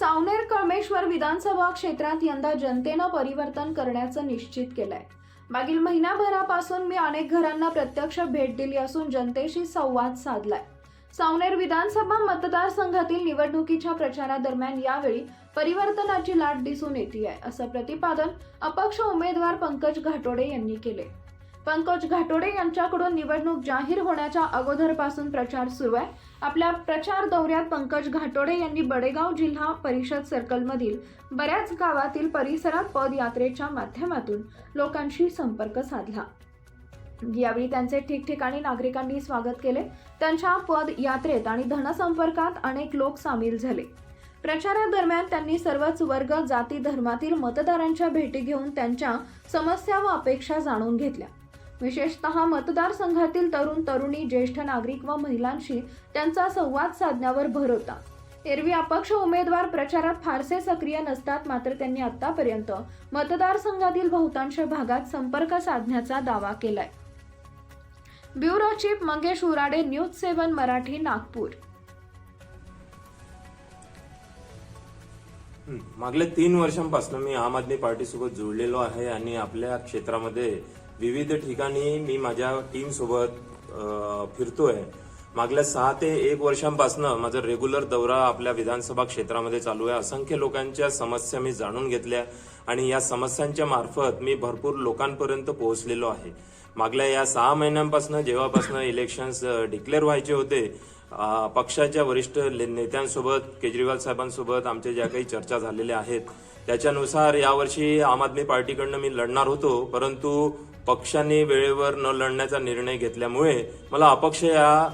सावनेर कळमेश्वर विधानसभा क्षेत्रात यंदा जनतेनं परिवर्तन करण्याचं निश्चित केलंय. मागील महिन्याभरापासून मी अनेक घरांना प्रत्यक्ष भेट दिली असून जनतेशी संवाद साधलाय. सावनेर विधानसभा मतदारसंघातील निवडणुकीच्या प्रचारादरम्यान यावेळी परिवर्तनाची लाट दिसून येते आहे असं प्रतिपादन अपक्ष उमेदवार पंकज घाटोडे यांनी केले पंकज घाटोडे यांच्याकडून निवडणूक जाहीर होण्याच्या अगोदरपासून प्रचार सुरू आहे. आपल्या प्रचार दौऱ्यात पंकज घाटोडे यांनी बडेगाव जिल्हा परिषद सर्कलमधील बऱ्याच गावातील परिसरात पदयात्रेच्या माध्यमातून लोकांशी संपर्क साधला. यावेळी त्यांचे ठिकठिकाणी नागरिकांनी स्वागत केले. त्यांच्या पदयात्रेत आणि धनसंपर्कात अनेक लोक सामील झाले. प्रचारादरम्यान त्यांनी सर्वच वर्ग जाती धर्मातील मतदारांच्या भेटी घेऊन त्यांच्या समस्या व अपेक्षा जाणून घेतल्या. विशेषत मतदारसंघातील तरुण तरुणी ज्येष्ठ नागरिक व महिलांशी त्यांचा संवाद साधण्यावर भर होता. एरवी अपक्ष उमेदवार प्रचारात फारसे सक्रिय नसतात मात्र त्यांनी आतापर्यंत मतदारसंघातील बहुतांश भागात संपर्क साधण्याचा दावा केलाय. Bureau chief Mangesh Urade news seven Marathi Nagpur. मागल्या तीन वर्षांपासून मी आम आदमी पार्टीसोबत जोडलेलो आहे आणि आपल्या क्षेत्रामध्ये विविध ठिकाणी मी माझ्या टीमसोबत फिरतोय. मागल्या सहा ते एक वर्षांपासून माझा रेग्युलर दौरा आपल्या विधानसभा क्षेत्रामध्ये चालू आहे. असंख्य लोकांच्या समस्या मी जाणून घेतल्या आणि या समस्यांच्या मार्फत मी भरपूर लोकांपर्यंत पोहोचलेलो आहे. मागल्या या सहा महिन्यांपासून जेव्हापासून इलेक्शन्स डिक्लेअर व्हायचे होते पक्षाच्या वरिष्ठ ले- नेत्यांसोबत केजरीवाल साहेबांसोबत आमच्या ज्या काही चर्चा झालेल्या आहेत त्याच्यानुसार यावर्षी आम आदमी पार्टीकडनं मी लढणार होतो. परंतु पक्षाने वेळेवर न लढण्याचा निर्णय घेतल्यामुळे मला अपक्ष या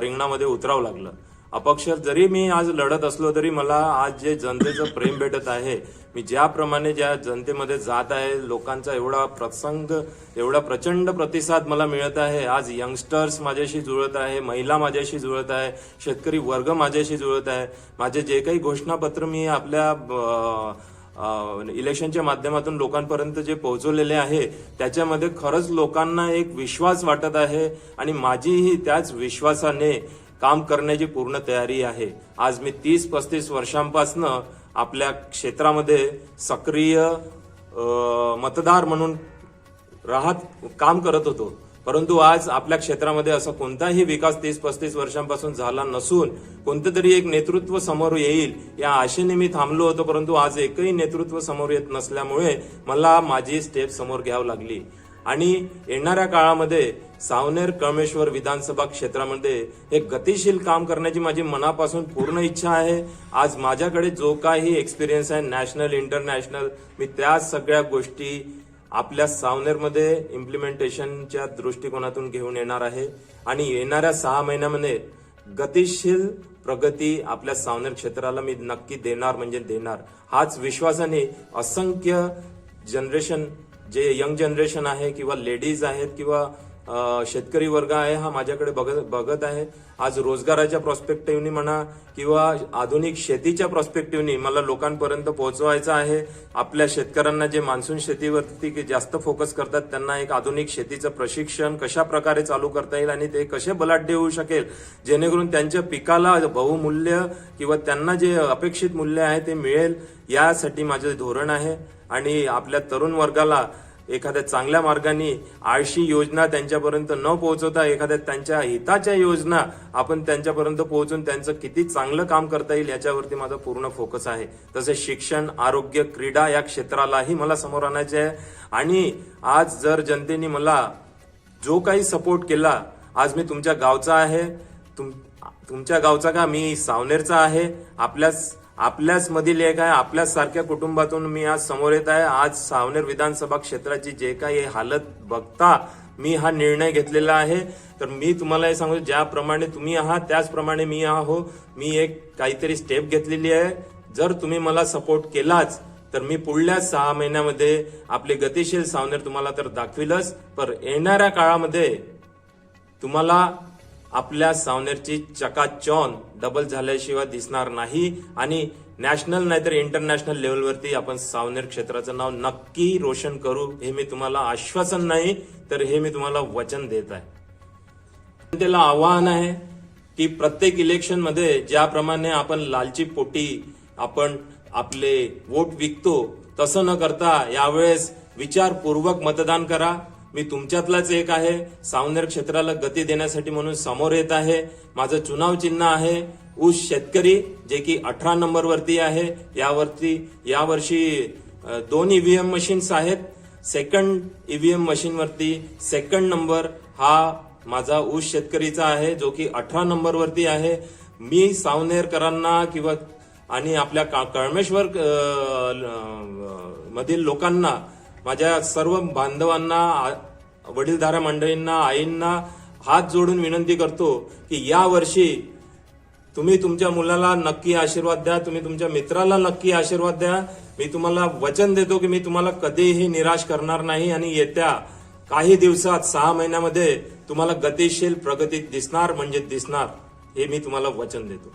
रिंगणामध्ये उतरावं लागलं. अपक्ष जरी मी आज लढत असलो तरी मला आज जे जनतेचं प्रेम भेटत आहे मी ज्याप्रमाणे ज्या जनतेमध्ये जात आहे लोकांचा एवढा प्रसंग एवढा प्रचंड प्रतिसाद मला मिळत आहे. आज यंगस्टर्स माझ्याशी जुळत आहे महिला माझ्याशी जुळत आहे शेतकरी वर्ग माझ्याशी जुळत आहे. माझे जे काही घोषणापत्र मी आपल्या अ, इलेक्शनच्या माध्यमातून लोकांपर्यंत जे पोहोचवलेले आहे त्याच्यामध्ये खरंच लोकांना एक विश्वास वाटत आहे आणि माझीही त्याच विश्वासाने काम करण्याची पूर्ण तयारी आहे. आज मी तीस पस्तीस वर्षांपासनं आपल्या क्षेत्रामध्ये सक्रिय मतदार म्हणून राहत काम करत होतो. परंतु आज आपल्या क्षेत्रामध्ये असा कोणताही विकास तीस पस्तीस वर्षांपासून झाला नसून कोणतं तरी एक नेतृत्व समोर येईल या आशेने मी थांबलो होतो परंतु आज एकही नेतृत्व समोर येत नसल्यामुळे मला माझी स्टेप समोर घ्यावी लागली. आणि येणाऱ्या काळामध्ये सावनेर कळमेश्वर विधानसभा क्षेत्रामध्ये एक गतिशील काम करण्याची माझी मनापासून पूर्ण इच्छा आहे. आज माझ्याकडे जो काही एक्सपिरियन्स आहे नॅशनल इंटरनॅशनल मी त्या सगळ्या गोष्टी आपल्या सावनेरमध्ये इम्प्लिमेंटेशनच्या दृष्टिकोनातून घेऊन येणार आहे. आणि येणाऱ्या सहा महिन्यामध्ये गतिशील प्रगती आपल्या सावनेर क्षेत्राला मी नक्की देणार म्हणजे देणार. हाच विश्वासाने असंख्य जनरेशन जे यंग जनरेशन आहे किंवा लेडीज आहेत किंवा शेतकरी वर्ग आहे हा माझ्याकडे बघत बघत आहे. आज रोजगाराच्या प्रॉस्पेक्टिव्हनी म्हणा किंवा आधुनिक शेतीच्या प्रॉस्पेक्टिव्हनी मला लोकांपर्यंत पोहोचवायचं आहे. आपल्या शेतकऱ्यांना जे मान्सून शेतीवरती जास्त फोकस करतात त्यांना एक आधुनिक शेतीचं प्रशिक्षण कशा प्रकारे चालू करता येईल आणि ते कसे बलाढ्य होऊ शकेल जेणेकरून त्यांच्या पिकाला बहुमूल्य किंवा त्यांना जे अपेक्षित मूल्य आहे ते मिळेल यासाठी माझं धोरण आहे. आणि आपल्या तरुण वर्गाला एखाद्या चांगल्या मार्गाने आळशी योजना त्यांच्यापर्यंत न पोहोचवता एखाद्या त्यांच्या हिताच्या योजना आपण त्यांच्यापर्यंत पोहोचून त्यांचं किती चांगलं काम करता येईल याच्यावरती माझा पूर्ण फोकस आहे. तसेच शिक्षण आरोग्य क्रीडा या क्षेत्रालाही मला समोर आणायचे आहे. आणि आज जर जनतेने मला जो काही सपोर्ट केला आज मी तुमच्या गावचा आहे. तुम तुमच्या गावचा का? मी सावनेरचा आहे. आपल्याच आपल्याच मधील एक आहे आपल्याच सारख्या कुटुंबातून मी आज समोर येत आहे. आज सावनेर विधानसभा क्षेत्राची जे काही हालत बघता मी हा निर्णय घेतलेला आहे. तर मी तुम्हाला हे सांगू ज्याप्रमाणे तुम्ही आहात त्याचप्रमाणे मी आहो. मी एक काहीतरी स्टेप घेतलेली आहे. जर तुम्ही मला सपोर्ट केलाच तर मी पुढल्या सहा महिन्यामध्ये आपले गतिशील सावनेर तुम्हाला तर दाखविलच. पर येणाऱ्या काळामध्ये तुम्हाला आपल्या सावनेरची चकाचौन डबल झाल्याशिवाय दिसणार नाही आणि नॅशनल नाहीतर इंटरनॅशनल लेवलवरती आपण सावनेर क्षेत्राचं नाव नक्की रोशन करू हे मी तुम्हाला आश्वासन नाही तर हे मी तुम्हाला वचन देत आहे. जनतेला आव्हान आहे की प्रत्येक इलेक्शनमध्ये ज्याप्रमाणे आपण लालची पोटी आपण आपले वोट विकतो तसं न करता यावेळेस विचारपूर्वक मतदान करा मी तुमच्यातलाच एक आहे. सावनेर क्षेत्राला गती देण्यासाठी म्हणून समोर येत आहे. माझं चुनाव चिन्ह आहे. ऊस शेतकरी जे की अठरा नंबर वरती आहे. यावरती यावर्षी दोन ईव्हीएम मशीन्स आहेत. सेकंड ईव्हीएम मशीन वरती सेकंड नंबर हा माझा ऊस शेतकरीचा आहे जो की अठरा नंबर वरती आहे. मी सावनेरकरांना किंवा आणि आपल्या का- कळमेश्वर ल- मधील लोकांना माझ्या सर्व बांधवांना वडीलधारा वडीलधाऱ्या मंडळींना आईंना हात जोडून विनंती करतो की या वर्षी तुम्ही तुमच्या मुलाला नक्की आशीर्वाद द्या तुम्ही तुमच्या मित्राला नक्की आशीर्वाद द्या. मी तुम्हाला वचन देतो की मी तुम्हाला कधीही निराश करणार नाही आणि येत्या काही दिवसात सहा महिन्यामध्ये तुम्हाला गतिशील प्रगती दिसणार म्हणजे दिसणार हे मी तुम्हाला वचन देतो.